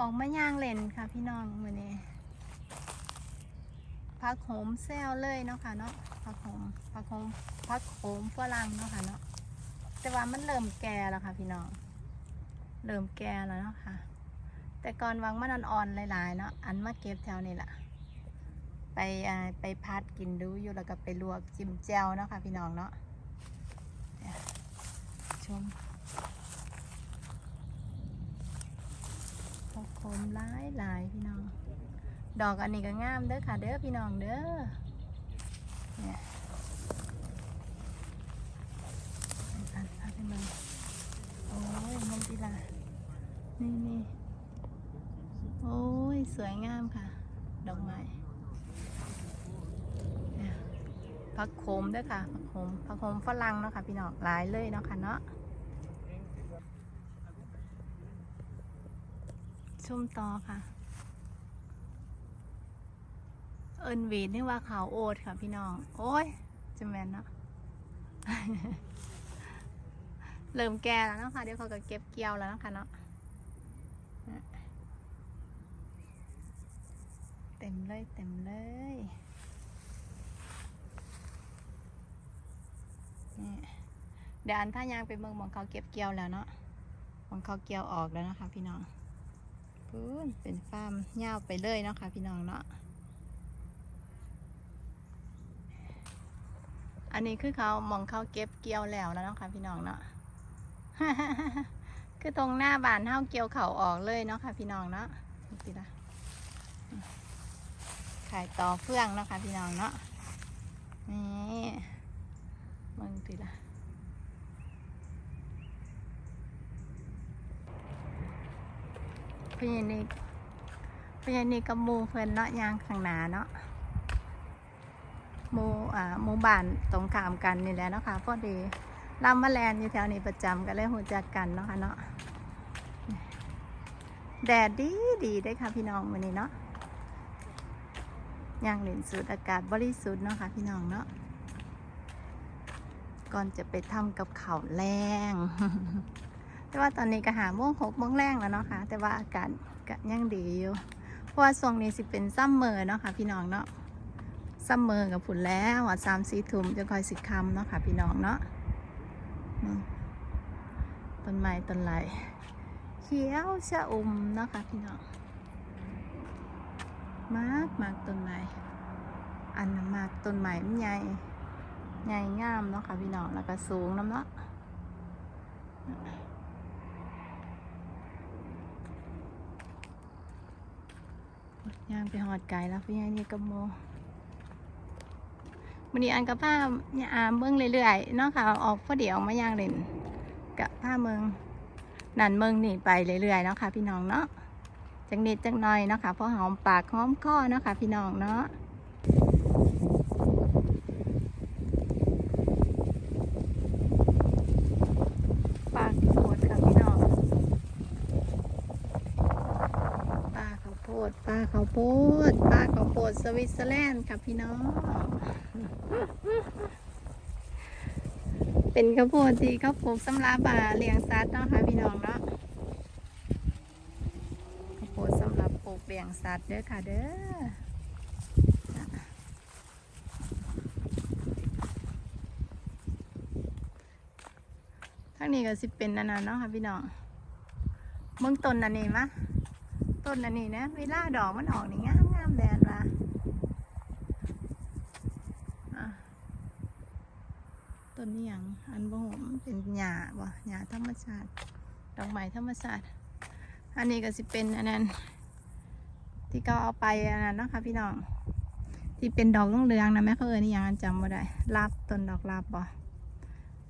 ออกมาย่างเล่นค่ะพี่น้องมือนี้พักโหมแซวเลยเนาะค่ะเนาะพักโหมพักโหมพักโหมฝรั่งเนาะค่ะเนาะแต่ว่ามันเริ่มแก่แล้วค่ะ พี่น้อง เริ่มแก่แล้วเนาะค่ะ แต่ก่อนวางมันอ่อนๆหลายๆเนาะอันมาเก็บแถวนี้แหละไปไปพัดกินดูอยู่แล้วก็ไปลวกจิ้มแจ่วเนาะค่ะ พี่น้องเนาะเนี่ยชม ดอกโค มหลายหลายพี่น้อง ดอกอันนี้ก็งามเด้อค่ะ เด้อพี่น้องเด้อเนี่ยอันพาไปเบิ่งโอ้ยมันดีละนี่นี่โอ้ยสวยงามค่ะ ดอกไม้เนี่ยผักโขมเด้อค่ะผักโขมผักโขมฝรั่งเนาะค่ะพี่น้องหลายเลยเนาะค่ะเนาะ ชุ่มต่อค่ะ เอินวีดนี่ว่าขาวโอดค่ะพี่น้อง โอ้ยจะแมนเนาะเริ่มแก่แล้วนะคะเดี๋ยวเขาก็เก็บเกี่ยวแล้วนะคะเนาะเต็มเลยเต็มเลยนี่เดี๋ยวอันถ้ายางไปเมืองมองเขาเก็บเกี่ยวแล้วเนาะมองเขาเกี่ยวออกแล้วนะคะ พี่น้อง พูนเป็นฟาร์มยาวไปเลยเนาะค่ะ พี่น้องเนาะ อันนี้คือเขามองเขาเก็บเกี่ยวแล้วแล้วเนาะค่ะพี่น้องเนาะ คือตรงหน้าบานเท่าเกี่ยวเขาออกเลยเนาะค่ะ พี่น้องเนาะนี่ละขายต่อเฟื่องเนาะค่ะพี่น้องเนาะ นี่มึงติละ พญานิกพญานิกกับมูเพิ่นเนาะยางข้างหน้าเนาะมูอ่ามูบ้านตรงข้ามกันนี่แหละเนาะค่ะพอดีลำมาแลนอยู่แถวนี้ประจำก็เลยหูจักกันเนาะค่ะเนาะแดดดีดีได้ค่ะพี่น้องวันนี้เนาะย่างเหลินสูดอากาศบริสุทธิ์เนาะค่ะพี่น้องเนาะก่อนจะไปทำกับข้าวแรง แต่ว่าตอนนี้ก็หาโมงหกโมงแรงแล้วเนาะค่ะแต่ว่าอากาศก็ยังดีอยู่ เพราะว่าช่วงนี้สิเป็นซัมเมอร์เนาะค่ะพี่น้องเนาะซัมเมอร์กับผุนแล้วอะสามสี่ทุ่มจะคอยสิคำเนาะค่ะพี่น้องเนาะต้นไม้ต้นไหลเขียวชะอมเนาะค่ะพี่น้องมากมากต้นไม้อันนั้นมากต้นไม้มันใหญ่ใหญ่งามเนาะค่ะพี่น้องแล้วก็สูงน้ำเนาะ ย่างไปหอดไก่แล้วพี่ยายนี่กับโมวันนี้อันกับผ้าเนี่ยอาเมืองเรื่อยๆนาะค่ะออกพอเดี๋ยวมาย่างเล่นกับผ้าเมืองนั่นเมืองนี่ไปเรื่อยๆเนาะค่ะพี่น้องเนาะจังนิดจังหน่อยเนาะค่ะเพราะหอมปากหอมคอเนาะค่ะพี่น้องเนาะปากโคตรค่ะพี่น้อง ปลาข้าวโพ ดปลาข้าวโพดปลาข้าวโพดสวิตเซอร์แลนด์ค่ะพี่น้อง เป็นข้าวโพดที่เขาปลูกสำหรับาเลี้ยงสัตว์เนาะค่ะพี่น้องเนาะข้าวโพดสำหรับปลูกเลี้ยงสัตว์เด้อค่ะเด้อทั้งนี้ก็สิเป็นนั่นน่ะเนาะค่ะพี่น้องเมืองต้นอันนี้มะ ต้นอันนี้นะ เวลาดอกมันออกนี่งามงามแดดว่ะต้นนี้หยังอันบ่ผมเป็นหญ้าบ่หญ้าธรรมชาติดอกไม้ธรรมชาติ อันนี้ก็สิเป็นอันนั้น ที่เขาเอาไปอันนั้นเนาะคะพี่น้อง ที่เป็นดอกเหลืองนะแม่เขาเอ่ยนี่ยังจำไม่ได้ลาบต้นดอกลาบบ่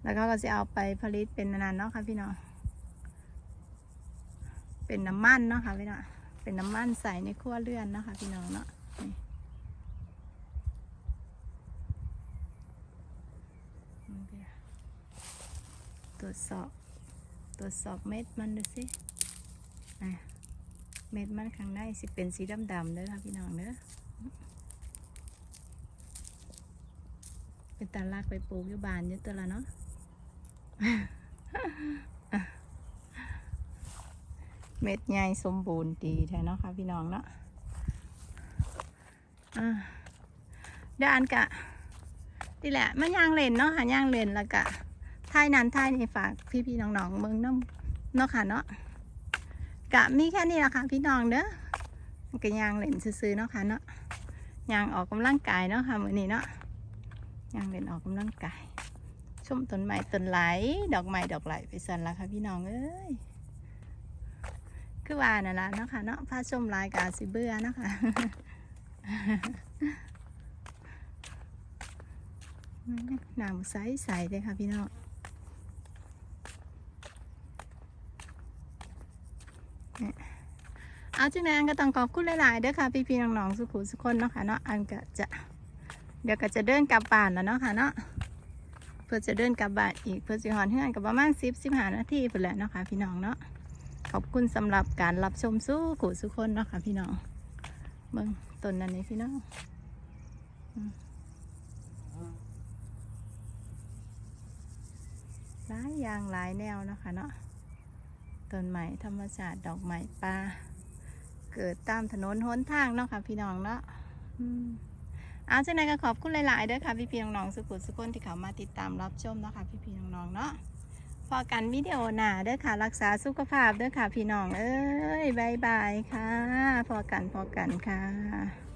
แล้วเขาก็จะเอาไปผลิตเป็นอันนั้นเนาะค่ะพี่น้อง เป็นน้ำมันเนาะค่ะพี่น้อง เป็นน้ำมันใส่ในขั้วเลื่อนนะคะพี่น้องเนาะตรวจสอบตรวจสอบเม็ดมันดูสิอะเม็ดมันข้างในสิเป็นสีดำๆเด้อค่ะพี่น้องเด้อเป็นตาลากไปปลูกอยู่บ้านอยู่ตัวละเนาะ เม็ดใหญ่สมบูรณ์ดีแท้เนาะค่ะพี่น้องเนาะอ่านกะนี่แหละมันย่างเลนเนาะค่ะย่างเลนแล้วกะท้ายนั้นท้ายนี่ฝากพี่พี่น้องๆเมืองน้ำเนาะค่ะเนาะกะมีแค่นี้ละค่ะพี่น้องเด้อก็ย่างเลนซื้อๆเนาะค่ะเนาะย่างออกกำลังกายเนาะค่ะมื้อนี้เนาะย่างเล่นออกกำลังกายชมต้นไม้ต้นไหลดอกไม้ดอกไหลไปสันละค่ะพี่น้องเอ้ย คือว่านั่นละเนาะค่ะเนาะพาชมรายการสิเบื่อเนาะค่ะน้ำใสใสเลยค่ะพี่น้องเอาจังนั้นก็ต้องขอบคุณหลายๆเด้อค่ะ พี่พี่ๆน้องๆสุขุมสุขคนเนาะค่ะเนาะอันก็จะ เดี๋ยวก็จะเดินกลับบ้านแล้วเนาะค่ะเนาะเพื่อจะเดินกลับบ้านอีกเพื่อจะหอนเฮือนกับประมาณสิบสิบห้านาทีเพื่อแหละเนาะค่ะพี่น้องเนาะ ขอบคุณสำหรับการรับชมสู้กูสุคนเนาะค่ะพี่น้องเบิ่งต้นนั้นนี่พี่น้องหลายอย่างหลายแนวนะคะเนาะต้นไม้ธรรมชาติดอกไม้ป่าเกิดตามถนนหนทางเนาะค่ะพี่น้องเนาะอืมเอาจังไดก็ขอบคุณหลาย ๆเด้อค่ะพี่พี่น้องๆสุขุสุกคนที่เขามาติดตามรับชมเนาะค่ะพี่พี่น้องๆเนาะ พอกันวิดีโอหนาเด้อค่ะ รักษาสุขภาพเด้อค่ะ พี่น้อง เอ้ยบายบายค่ะ พอกันพอกันค่ะ